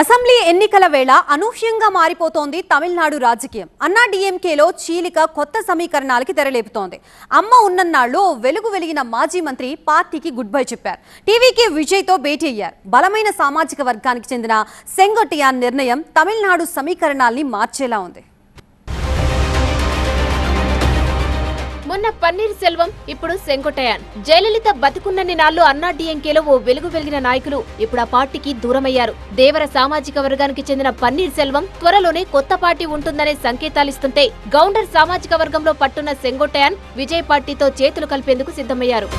Assembly ఎన్నికల వేళ అనూహ్యంగా మారిపోతోంది తమిళనాడు రాజకీయం. అన్నా డిఎంకేలో చీలిక కొత్త సమీకరణాలకి తెరలేపుతోంది. అమ్మ ఉన్నన్నాళ్ళు వెలుగు వెలిగిన మాజీ మంత్రి పార్టీకి గుడ్ బై చెప్పారు. టీవీకి విజయ్తో భేటీ అయ్యారు. బలమైన సామాజిక వర్గానికి చెందిన సెంగొట్టియాన్ నిర్ణయం తమిళనాడు సమీకరణాల్ని మార్చేలా ఉంది. మొన్న పన్నీర్ సెల్వం ఇప్పుడు సెంకొట్టయాన్ జయలలిత బతుకున్నన్ని నాళ్ళు అన్నా డిఎంకేలో ఓ వెలుగు వెలిగిన నాయకులు ఇప్పుడు ఆ పార్టీకి దూరమయ్యారు. దేవర సామాజిక వర్గానికి చెందిన పన్నీర్ సెల్వం త్వరలోనే కొత్త పార్టీ ఉంటుందనే సంకేతాలిస్తుంటే గౌండర్ సామాజిక వర్గంలో పట్టున్న సెంగొట్టయాన్ విజయ్ పార్టీతో చేతులు కలిపేందుకు సిద్ధమయ్యారు.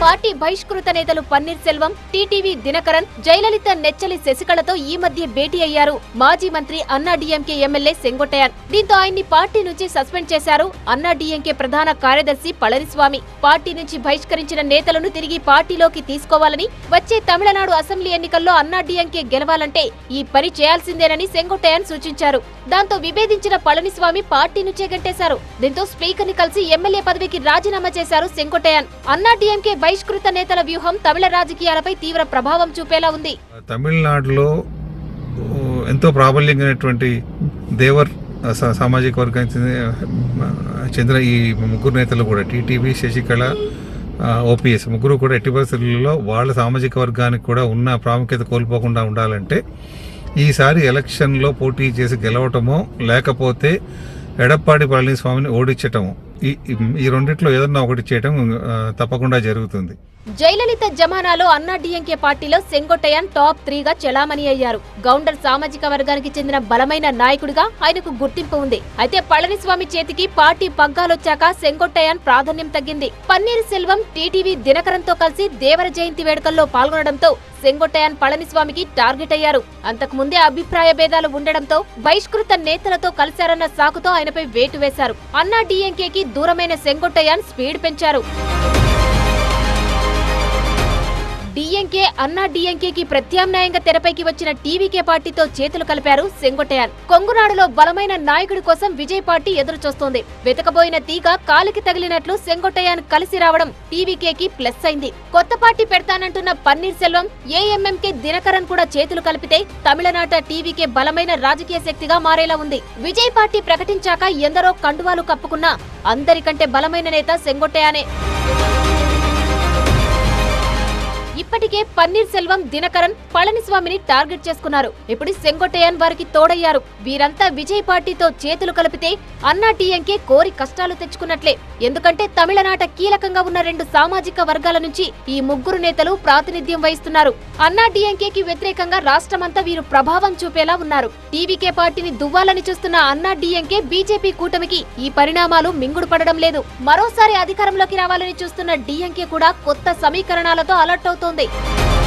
పార్టీ బహిష్కృత నేతలు పన్నీర్ సెల్వం టీటీవీ దినకరన్ జయలలిత నెచ్చలి శశికళతో ఈ మధ్య భేటీ అయ్యారు మాజీ మంత్రి అన్నా డిఎంకే ఎమ్మెల్యే సెంగొట్టయాన్ దీంతో ఆయన్ని పార్టీ నుంచి సస్పెండ్ చేశారు అన్నా డిఎంకే ప్రధాన కార్యదర్శి పళనిస్వామి. పార్టీ నుంచి బహిష్కరించిన నేతలను తిరిగి పార్టీలోకి తీసుకోవాలని వచ్చే తమిళనాడు అసెంబ్లీ ఎన్నికల్లో అన్నా డిఎంకే గెలవాలంటే ఈ పని చేయాల్సిందేనని సెంగొట్టయాన్ సూచించారు. దాంతో విభేదించిన పళనిస్వామి పార్టీ చేగట్టేశారు దీంతో స్పీకర్ని కలిసి ఎమ్మెల్యే పదవికి రాజీనామా చేశారు సెంకొట్టయాన్ అన్నా డిఎంకే బహిష్కృత నేతల వ్యూహం తమిళ రాజకీయాలపై తీవ్ర ప్రభావం చూపేలా ఉంది. తమిళనాడులో ఎంతో ప్రాబల్యంగానటువంటి దేవర్ సామాజిక వర్గానికి చెందిన ఈ ముగ్గురు నేతలు కూడా టీటీవీ శశికళ ఓపీఎస్ ముగ్గురు కూడా ఎట్టి పరిస్థితుల్లో వాళ్ళ సామాజిక వర్గానికి కూడా ఉన్న ప్రాముఖ్యత కోల్పోకుండా ఉండాలంటే ఈసారి ఎలక్షన్లో పోటీ చేసి గెలవటమో లేకపోతే ఎడప్పాడి పళనిస్వామిని ఓడించటము. ఈ ఈ రెండిట్లో ఏదన్నా ఒకటి చేయడం తప్పకుండా జరుగుతుంది. జయలలిత జమానాలో అన్నా డిఎంకే పార్టీలో సెంగొట్టయాన్ టాప్ త్రీగా చెలామణి అయ్యారు. గౌండర్ సామాజిక వర్గానికి చెందిన బలమైన నాయకుడిగా ఆయనకు గుర్తింపు ఉంది. అయితే పళనిస్వామి చేతికి పార్టీ పగ్గాలొచ్చాక సెంగొట్టయాన్ ప్రాధాన్యం తగ్గింది. పన్నీర్ సెల్వం టీటీవీ దినకరంతో కలిసి దేవర జయంతి వేడుకల్లో పాల్గొనడంతో సెంగొట్టయాన్ పళనిస్వామికి టార్గెట్ అయ్యారు. అంతకుముందే అభిప్రాయ భేదాలు ఉండడంతో బహిష్కృత నేతలతో కలిశారన్న సాకుతో ఆయనపై వేటు వేశారు. అన్నా డిఎంకేకి దూరమైన సెంగొట్టయాన్ స్పీడ్ పెంచారు. డిఎంకే అన్నా డిఎంకేకి ప్రత్యామ్నాయంగా తెరపైకి వచ్చిన టీవీకే పార్టీతో చేతులు కలిపారు సెంగొట్టయాన్ కొంగునాడులో బలమైన నాయకుడి కోసం విజయ్ పార్టీ ఎదురు చూస్తోంది వెతకబోయిన తీగ కాలికి తగిలినట్లు సెంగొట్టయాన్ కలిసి రావడం టీవీకేకి ప్లస్ అయింది. కొత్త పార్టీ పెడతానంటున్న పన్నీర్ సెల్వం ఏఎంఎంకే దినకరన్ కూడా చేతులు కలిపితే తమిళనాట టీవీకే బలమైన రాజకీయ శక్తిగా మారేలా ఉంది. విజయ్ పార్టీ ప్రకటించాక ఎందరో కండువాలు కప్పుకున్నా అందరికంటే బలమైన నేత సెంగొట్టయానే ఇప్పటికే పన్నీర్ సెల్వం దినకరన్ పళనిస్వామిని టార్గెట్ చేసుకున్నారు. ఇప్పుడు సెంగొట్టయాన్ వారికి తోడయ్యారు. వీరంతా విజయ్ పార్టీతో చేతులు కలిపితే అన్నా టీఎంకే కోరి కష్టాలు తెచ్చుకున్నట్లే. ఎందుకంటే తమిళనాట కీలకంగా ఉన్న రెండు సామాజిక వర్గాల నుంచి ఈ ముగ్గురు నేతలు ప్రాతినిధ్యం వహిస్తున్నారు. అన్నా డిఎంకేకి వ్యతిరేకంగా రాష్ట్రమంతా వీరు ప్రభావం చూపేలా ఉన్నారు. టీవీకే పార్టీని దువ్వాలని చూస్తున్న అన్నా డిఎంకే బీజేపీ కూటమికి ఈ పరిణామాలు మింగుడు పడడం లేదు. మరోసారి అధికారంలోకి రావాలని చూస్తున్న డీఎంకే కూడా కొత్త సమీకరణాలతో అలర్ట్ అవుతోంది. 的。